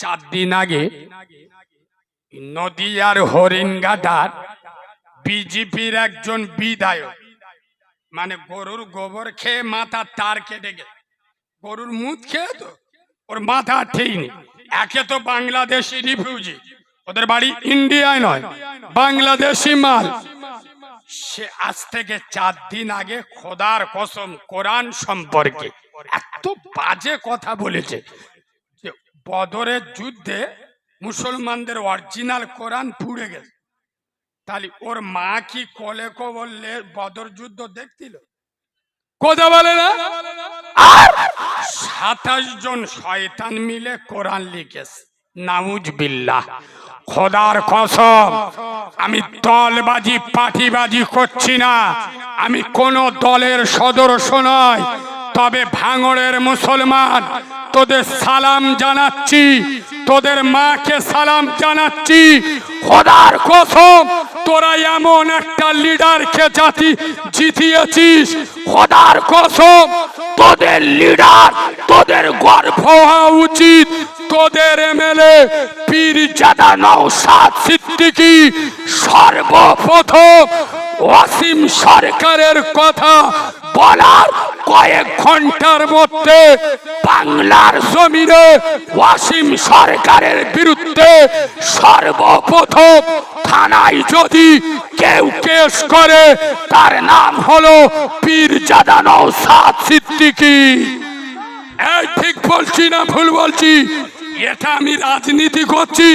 চার দিন আগে নদিয়ার হরিণঘাটার বিজেপির একজন বিধায়ক মানে গরুর গোবর খেয়ে মাথা তার কেটে গেছে গরুর মুখ খেয়ে তো ওর মাথা ঠিক নেই। একে তো বাংলাদেশি রিফিউজি, ওদের বাড়ি ইন্ডিয়ায় নয়, বাংলাদেশি মাল। সে আজ থেকে চার দিন আগে খোদার কসম কোরআন সম্পর্কে এত বাজে কথা বলেছে। বদরের যুদ্ধে মুসলমানদের অরিজিনাল কোরআন পুড়ে গেছে। তাহলে ওর মা কি কলে কো বললে বদর যুদ্ধ দেখছিল? কথা বলে না? আর সাতাশ জন শয়তান মিলে কোরআন লিখেছে। নাউজ বিল্লাহ খোদার কসম আমি দলবাজি পাটিবাজি করছি না। আমি কোন দলের সদস্য নয়। তবে ভাঙড়ের মুসলমান। তোদের সালাম জানাচ্ছি। তোদের মাকে সালাম জানাচ্ছি। খোদার কসম, তোরা এমন একটা লিডারকে জাতি জিতিয়েছিস। খোদার কসম, তোদের লিডার, তোদের গর্ব হওয়া উচিত। তোদের এমএলএ পীর জাদা নৌসাদ সিদ্দিকী, সর্বপ্রথম ওয়াসিম সরকারের কথা বলার কয়েক ঘণ্টার মধ্যে বাংলার জমিনে ওয়াসিম সরকারের বিরুদ্ধে সর্বপ্রথম থানায় যদি কেউ কেস করে, তার নাম হলো পীর জাদা নৌসাদ সিদ্দিকী। এই ঠিক বলছি না ভুল বলছি? এটা আমি রাজনীতি করছি।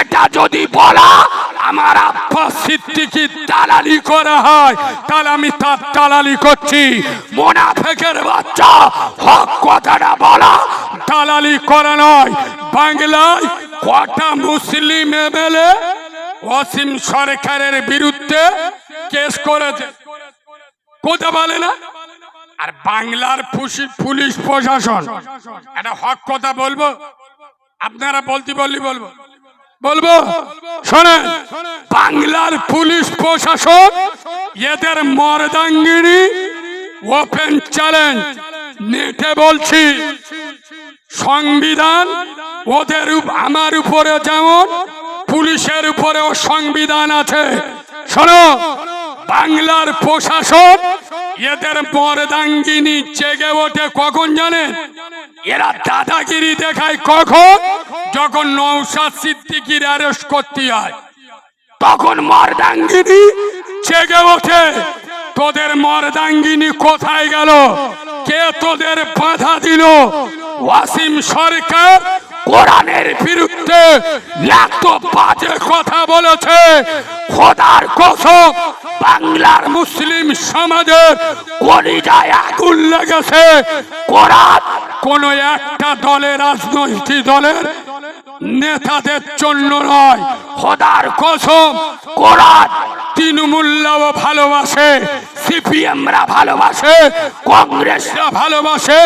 এটা যদি বলা আমার আব্বা সিদ্দিকি দালালি করা হয়। তাহলে আমি তার দালালি করছি। মোনাফেকের বাচ্চা হক কথাটা বলা। দালালি করা নয়। বাংলায় কটা মুসলিম এমএলএ ওয়াসিম সরকারের বিরুদ্ধে কেস করেছে? কোথা বলে না? আর বাংলার পুলিশ প্রশাসন। একটা হক কথা বলব? আপনারা বলতে বললি বলব? বলব শোনে বাংলার পুলিশ প্রশাসক এদের মর্দাঙ্গিনী ওপেন চ্যালেঞ্জ। নেটে বলছি, সংবিধান ওদের আমার উপরে যেমন, পুলিশের উপরেও সংবিধান আছে। শোনো বাংলার প্রশাসন এদের মর্দাঙ্গিনী জেগে ওঠে কখন জানেন? এরা দাদাগিরি দেখায় কখন? যখন নৌসাদ সিদ্দিকির অ্যারেস্ট করতে হয় তখন মর্দাঙ্গিনী চেগে ওঠে। তোদের মর্দাঙ্গিনী কোথায় গেল? কে তোদের বাধা দিল? ওয়াসিম সরকার কোরআনের বিরুদ্ধে কথা বলেছে। খোদার কসম বাংলার মুসলিম সমাজের কলিজায় আগুন লেগেছে। কোরআন কোন একটা দলের রাজনৈতিক দলের নেতাদের জন্য নয়, খোদার কসম কোরআন তৃণমূল্লাও ভালোবাসে। সিপিএমরা ভালোবাসে কংগ্রেসরা ভালোবাসে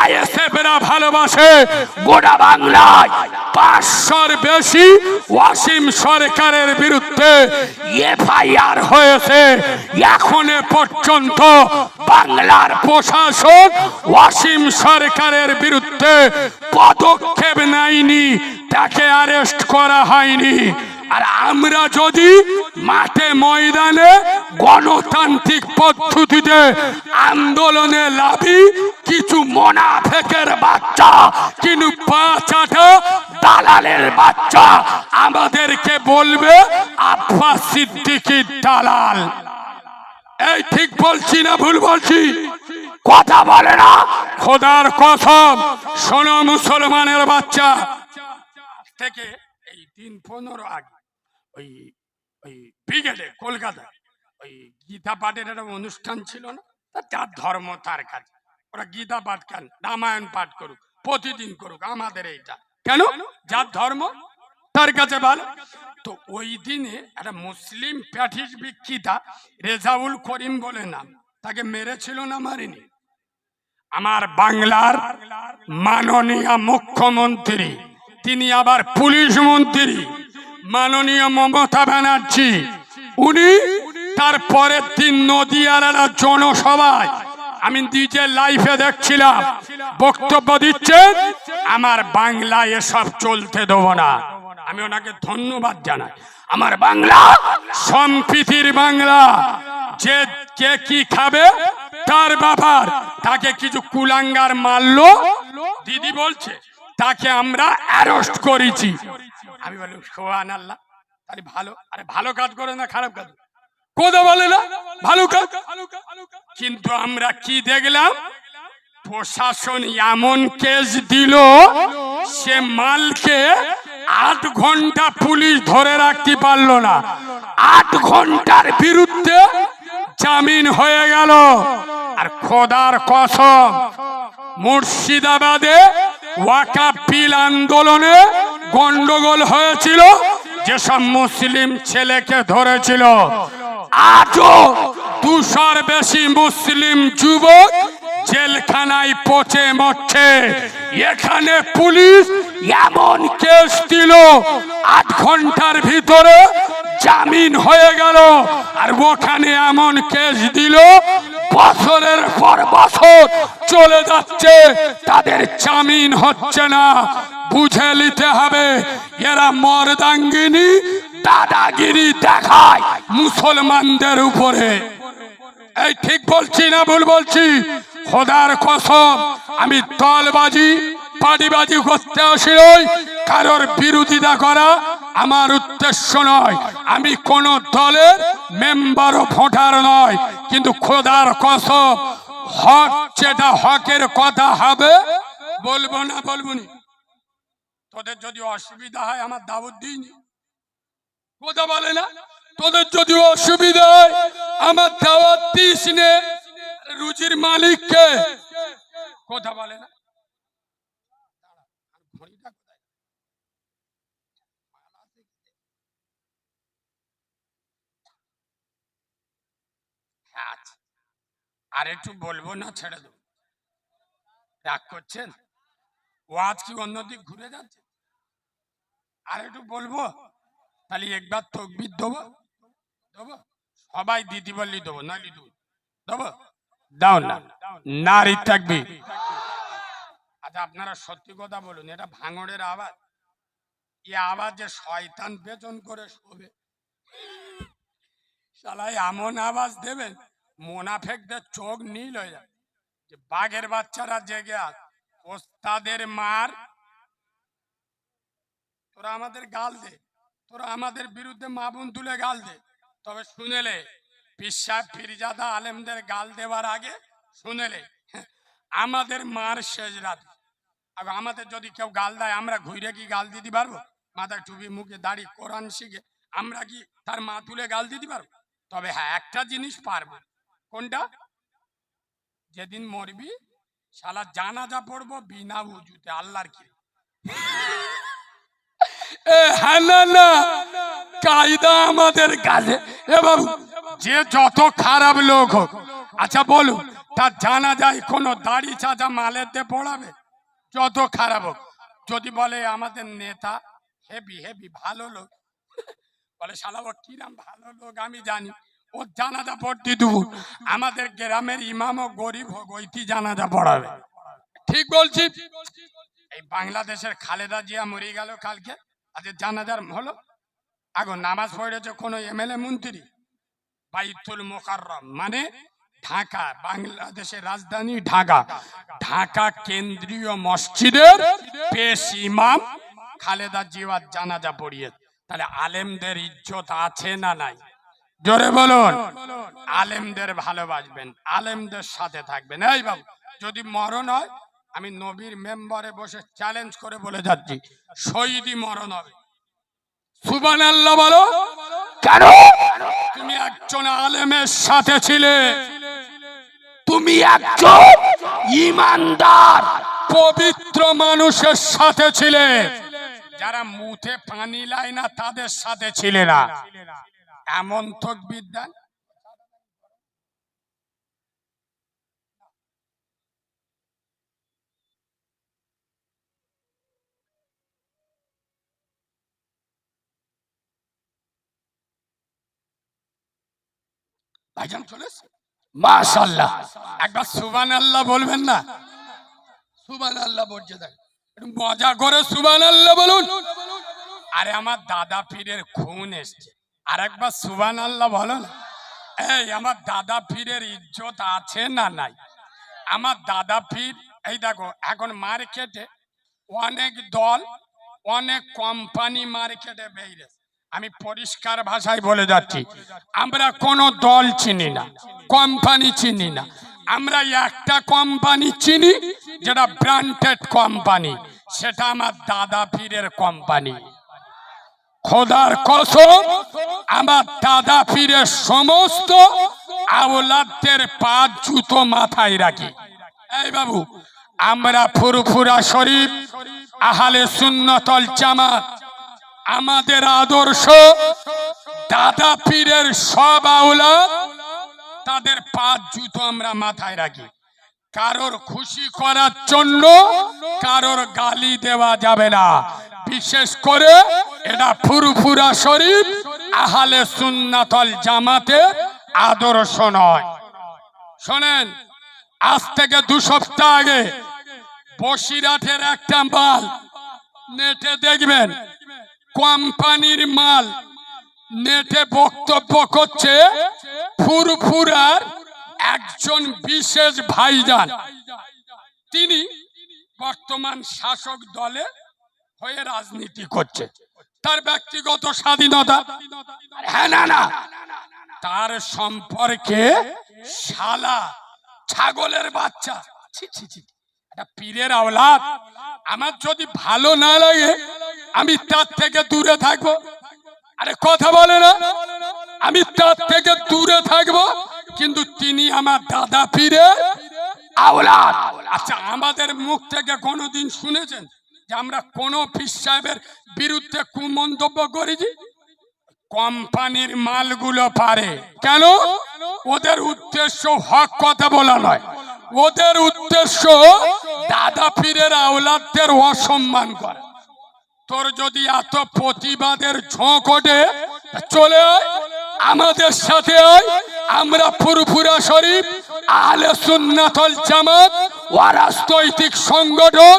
আইএসএফরা ভালোবাসে গোটা বাংলায় পাঁচশোর বেশি ওয়াসিম সরকারের বিরুদ্ধে এফআইআর হয়েছে। এখনও পর্যন্ত বাংলার প্রশাসন ওয়াসিম সরকারের বিরুদ্ধে পদক্ষেপ নেয়নি তাকে অ্যারেস্ট করা হয়নি। আর আমরা যদি মাঠে ময়দানে গণতান্ত্রিক পদ্ধতিতে আন্দোলনে লাভি, কিছু মোনাফেকের বাচ্চা, কিন্তু পাঁচাটা দালালের বাচ্চা আমাদেরকে বলবে আব্বা সিদ্দিকির দালাল। এই ঠিক বলছি না ভুল বলছি? কথা বলে না? খোদার কসম, শোনো মুসলমানের বাচ্চা। থেকে এই দিন পনেরো আগে ওই ওই ব্রিগেডে কলকাতায় ওই গীতা পাঠের একটা অনুষ্ঠান ছিল না? তা যার ধর্ম, তার কাছে ওরা গীতা পাঠ কেন? রামায়ণ পাঠ করুক, প্রতিদিন করুক, আমাদের এইটা। কেন? যার ধর্ম, তার কাছে ভালো। তো ওই দিনে একটা মুসলিম প্যাঠিস বিক্ষিতা রেজাউল করিম বলে নাম, তাকে মেরেছিল না মারিনি? আমার বাংলার মাননীয় মুখ্যমন্ত্রী, তিনি আবার পুলিশ মন্ত্রী। মাননীয় মমতা ব্যানার্জি, উনি তার পরের দিন নদীয়ার জনসভায়, আমি নিজে লাইফে দেখছিলাম, বক্তব্য দিচ্ছেন, আমার বাংলা এসব চলতে দেবো না। আমি ওনাকে ধন্যবাদ জানাই। আমার বাংলা, সম্প্রীতির বাংলা, যে কে কি খাবে, তার ব্যাপার, তাকে কিছু কুলাঙ্গার মারলো, দিদি বলছে, তাকে আমরা অ্যারেস্ট করেছি। আমি বলি সোহান আল্লাহ তাহলে ভালো আরে ভালো কাজ করে না খারাপ কাজ। কোথা বলে না ভালো কাজ। কিন্তু আমরা কি দেখলাম? প্রশাসন এমন কেস দিল সে মালকে আট ঘণ্টা পুলিশ ধরে রাখতে পারল না। আট ঘণ্টার বিরুদ্ধে জামিন হয়ে গেল। আর খোদার কসম মুর্শিদাবাদে ওয়াকাপিল আন্দোলনে গন্ডগোল হয়েছিল? যেসব মুসলিম ছেলেকে ধরেছিল। আজও দুশোর বেশি মুসলিম যুবক জেলখানায় পচে মরছে। এখানে পুলিশ এমন কেস দিল আট ঘণ্টার ভিতরে জামিন হয়ে গেল। আর ওখানে এমন কেস দিল, বছরের পর বছর চলে যাচ্ছে, তাদের জামিন হচ্ছে না। বুঝে নিতে হবে, এরা মর্দাঙ্গিনী দাদাগিরি দেখায় মুসলমানদের উপরে। এই ঠিক বলছি না ভুল বলছি? খোদার কসম, আমি দলবাজি পাটিবাজি করতে আসিলই কারোর বিরোধিতা করা আমার উদ্দেশ্য নয়। আমি কোন দলের মেম্বার ও ভোটার নয় কিন্তু খোদার কসম, হক যেটা হকের কথা হবে, বলব না বলব নি। তোদের যদি অসুবিধা হয়, আমার দাবত দিইনি কথা বলে না? তোদের যদি অসুবিধা হয়, আমার দাওয়াত দিস নে। রুজির মালিককে কথা বলে না? হ্যাঁ। আর একটু বলব না, ছেড়ে দেবো। রাগ করছেন? ও আজ কি অন্যদিক ঘুরে যাচ্ছে? আর একটু বলব? তাহলে একবার তকবির দেবো। দেবো? সবাই দিদি বললি দেবো নালি দেবো। দেবো? দাও না। নারী থাকবি। আচ্ছা আপনারা সত্যি কথা বলুন, এটা ভাঙড়ের আওয়াজ। এই আওয়াজে শয়তান বেতন করে শোবে। শালাই এমন আওয়াজ দেবেন, মোনাফেকদের চোখ নীল হয়ে যায় যে বাঘের বাচ্চারা জেগে আস ওস্তাদের মার তোরা আমাদের গাল দে। তোরা আমাদের বিরুদ্ধে মাবুন তুলে গাল দে। তবে শুনেলে পিসাব ফিরজাদা আলেমদের গাল দেওয়ার আগে শুনেলে আমাদের মার শেষ রাত। আর আমাদের যদি কেউ গাল দেয়, আমরা ঘুরে কি গাল দিতে পারব? মাথায় টুপি, মুখে দাড়ি, কোরআন শিখে আমরা কি তার মা তুলে গাল দিতে পারব? তবে হ্যাঁ একটা জিনিস পারব। কোনটা? যেদিন মরবি, শালা জানাজা পড়ব বিনা উজুতে আল্লাহর কি কায়দা আমাদের কাছে এ বাবু যে যত খারাপ লোক হোক আচ্ছা বলুন জানা যায় কোনো দাড়ি পড়াবে? যত খারাপ হোক, যদি বলে আমাদের নেতা হেভি হেভি, ভালো লোক, বলে শালা ও কিরাম ভালো লোক আমি জানি ও জানাজা পড়তে দেবো। আমাদের গ্রামের ইমামও গরিব হোক ওইটি জানাজা পড়াবে? ঠিক বলছি। এই বাংলাদেশের খালেদা জিয়া মরে গেল কালকে? আজ জানাজার হলো। আগো নামাজ পড়েছে কোনো এমএলএ মন্ত্রী। বাইতুল মোকাররম মানে ঢাকা, বাংলাদেশের রাজধানী ঢাকা। ঢাকা কেন্দ্রীয় মসজিদের পেশ ইমাম খালেদা জিয়ার জানাজা পড়িয়ে। তাহলে আলেমদের ইজ্জত আছে না নাই? জোরে বলুন। আলেমদের ভালোবাসবেন, আলেমদের সাথে থাকবেন। এই বাবু, যদি মরণ হয় আমি নবীর মেম্বারে বসে চ্যালেঞ্জ করে বলে যাচ্ছি শহীদই মরণ হবে। সুবান আল্লাহ বলো। কেন? তুমি একজন আলেমের সাথে ছিলে। তুমি একজন ইমানদার। পবিত্র মানুষের সাথে ছিলে। যারা মুখে পানি লাই না তাদের সাথে ছিলে না। এমন থক ভাইজান চলে? মাশাল্লাহ একবার সুবান আল্লাহ বলবেন না? সুবান আল্লাহ বলছে একটু মজা করে সুবান আল্লাহ বলুন। আরে আমার দাদা পীরের খুন এসছে। আর একবার সুবান আল্লাহ বলো না এই, আমার দাদা পীরের ইজ্জত আছে না নাই? আমার দাদা পীর, এই দেখো, এখন মার্কেটে অনেক দল, অনেক কোম্পানি মার্কেটে বেরিয়েছে। আমি পরিষ্কার ভাষায় বলে যাচ্ছি, আমরা কোনো দল চিনি না, কোম্পানি চিনি না। আমরা একটা কোম্পানি চিনি যেটা ব্র্যান্ডেড কোম্পানি, সেটা আমার দাদা পীরের কোম্পানি। খোদার কসম, আমার দাদা পীরের সমস্ত আওলাদদের পা জুতো মাথায় রাখি। এই বাবু, আমরা ফুরফুরা শরীফ, আহালে সুন্নতল জামাত আমাদের আদর্শ, দাদা পীরের সব আওলাদ তাদের পা জুতো আমরা মাথায় রাখি। কারোর খুশি করার জন্য কারোর গালি দেওয়া যাবে না। বিশেষ করে এটা ফুরফুরা শরীফ, আহালে সুন্নাতল জামাতে আদর্শ নয়। শোনেন, আজ থেকে দু সপ্তাহ আগে বসিরাটের একটা মাল নেটে দেখবেন কোম্পানির মাল। নেটে বক্তব্য করছে ফুরফুরার একজন বিশেষ ভাইজান। তিনি বর্তমান শাসক দলে হয়ে রাজনীতি করছে। তার ব্যক্তিগত স্বাধীনতা। হ্যাঁ না না। তার সম্পর্কে শালা ছাগলের বাচ্চা। ছি ছি ছি। একটা পীরের আওলাদ। আমার যদি ভালো না লাগে আমি তার থেকে দূরে থাকব। আরে কথা বলে না। আমি তার থেকে দূরে থাকব, কিন্তু তিনি আমার দাদা আওলাদ। আচ্ছা আমাদের মুখ থেকে কোনোদিন শুনেছেন যে আমরা কোন পীর সাহেবের বিরুদ্ধে কুমন্তব্য করেছি? কোম্পানির মালগুলো পারে। কেন? ওদের উদ্দেশ্য হক কথা বলা নয়। ওদের উদ্দেশ্য দাদা পীরের আওলাদদের অসম্মান করা। তোর যদি এত প্রতিবাদের ঝোঁক ওঠে, চলে আমাদের সাথে আমরা ফুরফুরা শরীফ আলে সুন্নাতল জামাত রাজনৈতিক সংগঠন।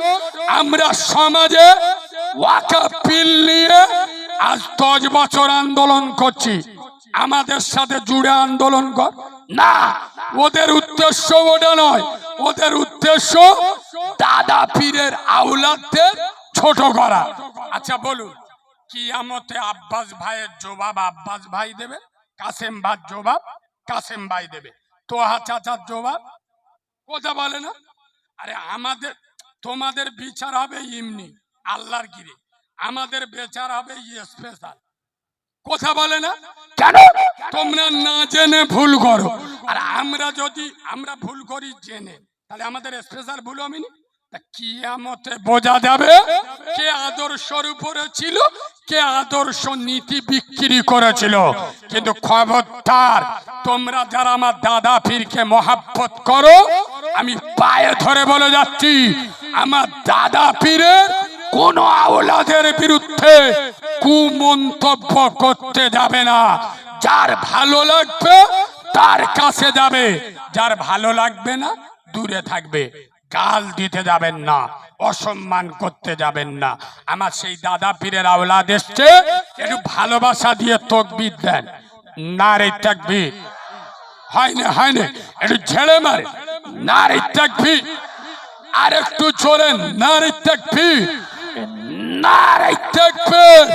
আমরা সমাজে ওয়াকা বিল নিয়ে আজ দশ বছর আন্দোলন করছি। আমাদের সাথে জুড়ে আন্দোলন কর। না, ওদের উদ্দেশ্য ওটা নয়। ওদের উদ্দেশ্য দাদা পীরের আউলাদদের ছোট করা। আচ্ছা বলুন কিয়ামতে আব্বাস ভাইয়ের জবাব আব্বাস ভাই দেবে কাসেম ভাই জবাব কাসেম ভাই দেবে। তোহা চাচার জবাব কথা বলে না? আরে আমাদের তোমাদের বিচার হবে ইমনি আল্লাহর গিরে। আমাদের বিচার হবে স্পেশাল কথা বলে না? কেন? তোমরা না জেনে ভুল করো। আর আমরা যদি আমরা ভুল করি জেনে। তাহলে আমাদের স্পেশাল ভুল হবে না? তা কিয়ামতে বোঝা যাবে কে আদর্শর উপরে ছিল কে আদর্শ নীতি বিক্রি করেছিল। কিন্তু খবরদার, তোমরা যারা আমার দাদা পীরকে মহাব্বত করো, আমি পায়ে ধরে বলে যাচ্ছি, আমার দাদা পীরের কোন আওলাদের বিরুদ্ধে কুমন্তব্য করতে যাবে না। যার ভালো লাগবে, তার কাছে যাবে। যার ভালো লাগবে না, দূরে থাকবে। গাল দিতে যাবেন না, অসম্মান করতে যাবেন না। আমার সেই দাদা পীরের আওলাদ এসছে, একটু ভালোবাসা দিয়ে তকবির দেন। না রে তাকবির। হয় না হয় না, একটু ঝেড়ে মারে। না রে তাকবির। আর একটু জোরে না রে তাকবির। না রে তাকবির।